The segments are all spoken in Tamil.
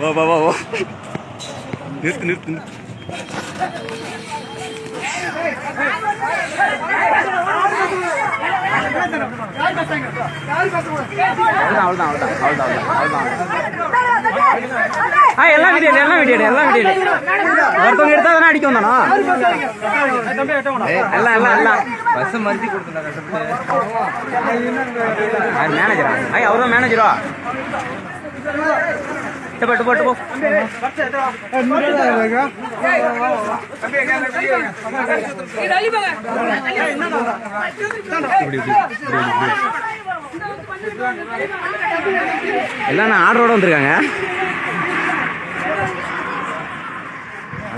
வா வா வா வா. நிறுத்து நிறுத்து நிறுத்து. எல்லாம் வீடியோ எல்லாம் வீடியோ எல்லாம் வீடியோ ஒருத்தவங்க எடுத்தா தானே எல்லாம் எல்லாம் எல்லாம். பஸ் மறுத்தி மேனேஜரா ஐய் அவர் தான் மேனேஜரா போட்டு போட்டு போ எல்லாம் நான் ஆர்டரோட வந்திருக்காங்க.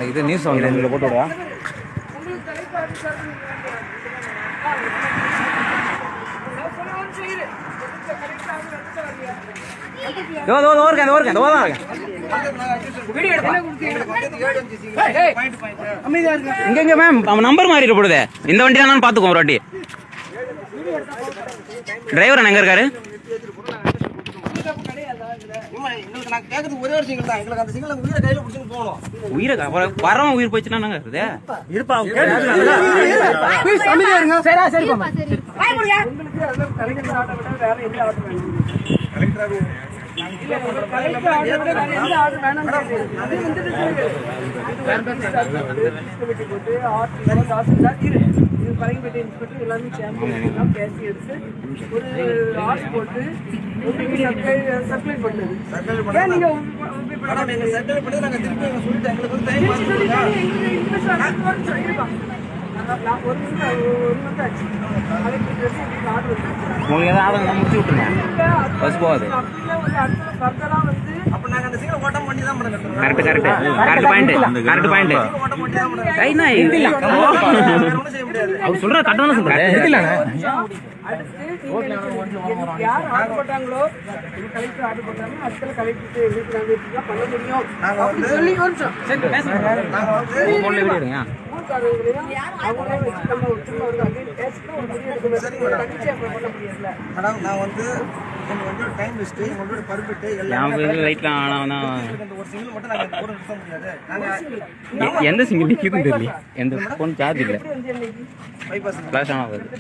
இது நியூஸ் வாங்க. இதில் போட்டு விடுவா தோ தோ தோ இருக்கேன் தோ இருக்கேன் தோ தான் இருக்கேன் இங்க இங்க மேம் அவன் நம்பர் மாறிட போடுதே இந்த வண்டி தானு பாத்துக்கோ ஒரு வாட்டி டிரைவர் எங்க இருக்காரு எங்களுக்கு நான் கேட்கறது ஒரே ஒரு சிங்கிள் தான் எங்களுக்கு அந்த சிங்கிள் உயிரை கையில பிடிச்சிட்டு போகணும் உயிரை அப்புறம் வரவன் உயிர் போச்சுன்னா நாங்க இருக்குதே மேடம் எங்க சர்க்கிள் பண்ணி நாங்க திருப்பி எங்க சொல்லிட்டு எங்களுக்கு வந்து டைம் பார்த்து உங்களுக்கு ஏதாவது ஆதங்கம் முடிச்சு விட்டுருங்க பஸ் போகாது அப்ப நாங்க அந்த சிங்கிள் ஓட்டம் பண்ணி தான் மேடம் கட்டுறோம் correct correct correct point correct point Aina இல்ல அவர் சொல்ற கட்டணம் சொல்றாரு இல்ல யார் ஆர்டர் போட்டாங்களோ கலெக்டர் ஆர்டர் போட்டாங்க அடுத்த கலெக்டர் நாங்க இப்படிதான் பண்ண முடியும் நாங்க வந்து நாங்க வந்து போன்ல வீடியோ எடுங்க ஊர்க்காரங்களையும் அவங்களே வச்சு நம்ம வந்து பேசிட்டு ஒரு முடிவு பண்ண மேடம் நான் வந்து எங்க வந்து டைம் லிஸ்ட் எங்களோட பர்மிட் எல்லாம் லைட்லாம் ஆனா ஒரு சிங்கிள் மட்டும் கூட நிறுத்த முடியாது எந்த சிங்கிள் நிற்கிதுன்னு தெரியல எந்த ஃபோன் சார்ஜ் இல்லை. பைபாஸ் ஃப்ளாஷ் ஆன் ஆகுது இந்த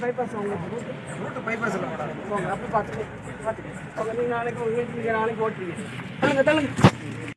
பைபாஸ் மேடம் அப்போ பார்த்துட்டு பார்த்துட்டு நாளைக்கு நாளைக்கு ஓட்டுறீங்க